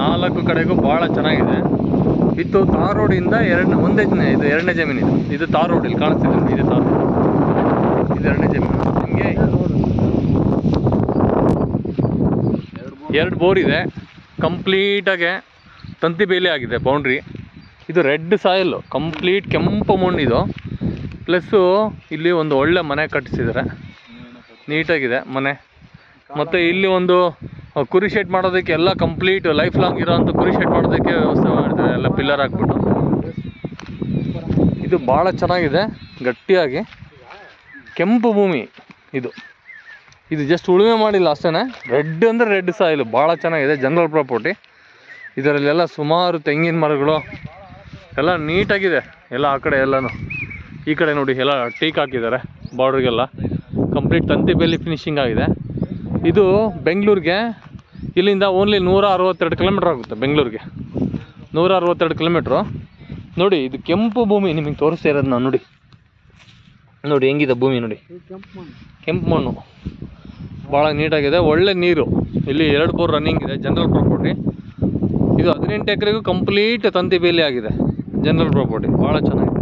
ನಾಲ್ಕು ಕಡೆಗೂ ಭಾಳ ಚೆನ್ನಾಗಿದೆ. ಇದು ತಾರ್ ರೋಡಿಂದ ಎರಡನೇ ಒಂದೇ ಇದು ಎರಡನೇ ಜಮೀನು ಇದು. ಇದು ತಾರ್ ರೋಡ್ ಇಲ್ಲಿ ಕಾಣಿಸ್ತಿದೆ ನೋಡಿ, ಇದು ತಾರ್ ರೋಡ್. ಇದು ಎರಡನೇ ಜಮೀನು. ನಿಮಗೆ ಎರಡು ಬೋರ್ ಇದೆ. ಕಂಪ್ಲೀಟಾಗೆ ತಂತಿ ಬೇಲಿ ಆಗಿದೆ ಬೌಂಡ್ರಿ ಇದು ರೆಡ್ ಸಾಯಿಲ್ ಕಂಪ್ಲೀಟ್ ಕೆಂಪು ಮಣ್ಣಿದು ಪ್ಲಸ್ಸು ಇಲ್ಲಿ ಒಂದು ಒಳ್ಳೆ ಮನೆ ಕಟ್ಟಿಸಿದ್ದಾರೆ. ನೀಟಾಗಿದೆ ಮನೆ. ಮತ್ತು ಇಲ್ಲಿ ಒಂದು ಕುರಿ ಶೆಡ್ ಮಾಡೋದಕ್ಕೆ ಎಲ್ಲ ಕಂಪ್ಲೀಟ್ ಲೈಫ್ ಲಾಂಗ್ ಇರೋವಂಥ ಕುರಿ ಶೆಡ್ ಮಾಡೋದಕ್ಕೆ ವ್ಯವಸ್ಥೆ ಮಾಡಿದ್ದಾರೆ. ಎಲ್ಲ ಪಿಲ್ಲರ್ ಹಾಕ್ಬಿಟ್ಟು ಇದು ಭಾಳ ಚೆನ್ನಾಗಿದೆ, ಗಟ್ಟಿಯಾಗಿ. ಕೆಂಪು ಭೂಮಿ ಇದು. ಇದು ಜಸ್ಟ್ ಉಳುಮೆ ಮಾಡಿಲ್ಲ ಅಷ್ಟೇ ರೆಡ್ ಅಂದರೆ ರೆಡ್ ಸಾಯಿಲ್ ಭಾಳ ಚೆನ್ನಾಗಿದೆ ಜನರಲ್ ಪ್ರಾಪರ್ಟಿ ಇದರಲ್ಲೆಲ್ಲ ಸುಮಾರು ತೆಂಗಿನ ಮರಗಳು, ಎಲ್ಲ ನೀಟಾಗಿದೆ. ಎಲ್ಲ ಆ ಕಡೆ ಎಲ್ಲನೂ. ಈ ಕಡೆ ನೋಡಿ, ಎಲ್ಲ ಟೀಕ್ ಹಾಕಿದ್ದಾರೆ ಬಾರ್ಡ್ರಿಗೆಲ್ಲ ಕಂಪ್ಲೀಟ್ ತಂತಿ ಬೇಲಿ ಫಿನಿಶಿಂಗ್ ಆಗಿದೆ. ಇದು ಬೆಂಗಳೂರಿಗೆ ಇಲ್ಲಿಂದ ಓನ್ಲಿ ನೂರ ಅರವತ್ತೆರಡು ಕಿಲೋಮೀಟ್ರ್ ಆಗುತ್ತೆ ಬೆಂಗಳೂರಿಗೆ. ನೂರ ಅರವತ್ತೆರಡು ಕಿಲೋಮೀಟ್ರು ನೋಡಿ, ಇದು ಕೆಂಪು ಭೂಮಿ ನಿಮಗೆ ತೋರಿಸ್ತಾ ಇರೋದು ನಾನು ನೋಡಿ. ನೋಡಿ, ಹೆಂಗಿದೆ ಭೂಮಿ ನೋಡಿ. ಕೆಂಪು ಮಣ್ಣು. ಭಾಳ ನೀಟಾಗಿದೆ. ಒಳ್ಳೆ ನೀರು. ಇಲ್ಲಿ ಎರಡು ಬೋರ್ ರನ್ನಿಂಗ್ ಇದೆ ಜನರಲ್ ಪ್ರಾಪರ್ಟಿ ಇದು ಹದಿನೆಂಟು ಎಕರೆಗೂ ಕಂಪ್ಲೀಟ್ ತಂತಿ ಬೇಲಿ ಆಗಿದೆ ಜನರಲ್ ಪ್ರಾಪರ್ಟಿ ಭಾಳ ಚೆನ್ನಾಗಿದೆ.